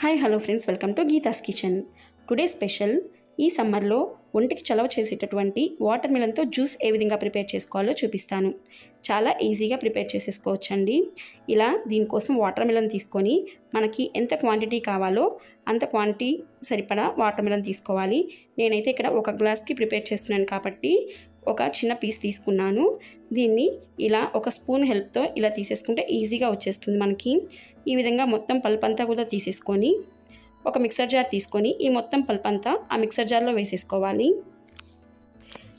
Hi hello friends. Welcome to Geetha's kitchen. Today special ఈ సమ్మర్లో ఒంటికి చలవ చేసేటటువంటి వాటర్ మిలన్తో జ్యూస్ ఏ విధంగా ప్రిపేర్ చేసుకోవాలో చూపిస్తాను. చాలా ఈజీగా ప్రిపేర్ చేసేసుకోవచ్చండి. ఇలా దీనికోసం వాటర్ మిలన్ తీసుకొని మనకి ఎంత క్వాంటిటీ కావాలో అంత క్వాంటిటీ సరిపడా వాటర్ మిలన్ తీసుకోవాలి. నేనైతే ఇక్కడ ఒక గ్లాస్కి ప్రిపేర్ చేస్తున్నాను కాబట్టి ఒక చిన్న పీస్ తీసుకున్నాను. దీన్ని ఇలా ఒక స్పూన్ హెల్ప్తో ఇలా తీసేసుకుంటే ఈజీగా వచ్చేస్తుంది మనకి. ఈ విధంగా మొత్తం పల్ప్ అంతా కూడా తీసేసుకొని ఒక మిక్సర్ జార్ తీసుకొని ఈ మొత్తం పల్ప్ అంతా ఆ మిక్సర్ జార్లో వేసేసుకోవాలి.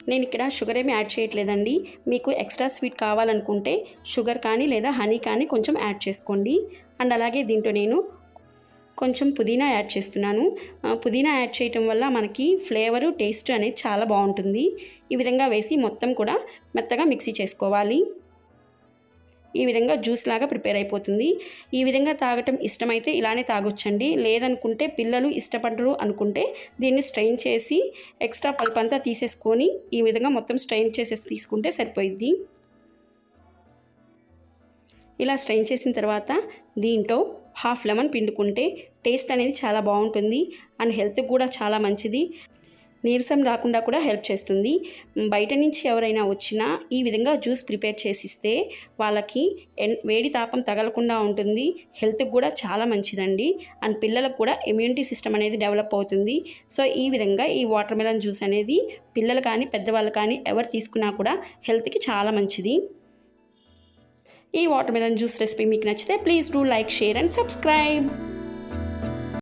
నేను ఇక్కడ షుగర్ ఏమి యాడ్ చేయట్లేదండి. మీకు ఎక్స్ట్రా స్వీట్ కావాలనుకుంటే షుగర్ కానీ లేదా హనీ కానీ కొంచెం యాడ్ చేసుకోండి. అండ్ అలాగే దీంట్లో నేను కొంచెం పుదీనా యాడ్ చేస్తున్నాను. పుదీనా యాడ్ చేయటం వల్ల మనకి ఫ్లేవరు టేస్ట్ అనేది చాలా బాగుంటుంది. ఈ విధంగా వేసి మొత్తం కూడా మెత్తగా మిక్సీ చేసుకోవాలి. ఈ విధంగా జ్యూస్ లాగా ప్రిపేర్ అయిపోతుంది. ఈ విధంగా తాగటం ఇష్టమైతే ఇలానే తాగొచ్చండి. లేదనుకుంటే పిల్లలు ఇష్టపడరు అనుకుంటే దీన్ని స్ట్రెయిన్ చేసి ఎక్స్ట్రా పల్ప్ అంతా తీసేసుకొని ఈ విధంగా మొత్తం స్ట్రెయిన్ చేసేసి తీసుకుంటే సరిపోయిద్ది. ఇలా స్ట్రెయిన్ చేసిన తర్వాత దీంట్లో హాఫ్ లెమన్ పిండుకుంటే టేస్ట్ అనేది చాలా బాగుంటుంది అండ్ హెల్త్కి కూడా చాలా మంచిది. నీరసం రాకుండా కూడా హెల్ప్ చేస్తుంది. బయట నుంచి ఎవరైనా వచ్చినా ఈ విధంగా జ్యూస్ ప్రిపేర్ చేసిస్తే వాళ్ళకి ఎన్ వేడి తాపం తగలకుండా ఉంటుంది. హెల్త్కి కూడా చాలా మంచిదండి. అండ్ పిల్లలకు కూడా ఇమ్యూనిటీ సిస్టమ్ అనేది డెవలప్ అవుతుంది. సో ఈ విధంగా ఈ వాటర్ మెలన్ జ్యూస్ అనేది పిల్లలు కానీ పెద్దవాళ్ళు కానీ ఎవరు తీసుకున్నా కూడా హెల్త్కి చాలా మంచిది. ఈ వాటర్ మెలన్ జ్యూస్ రెసిపీ మీకు నచ్చితే please do like share and subscribe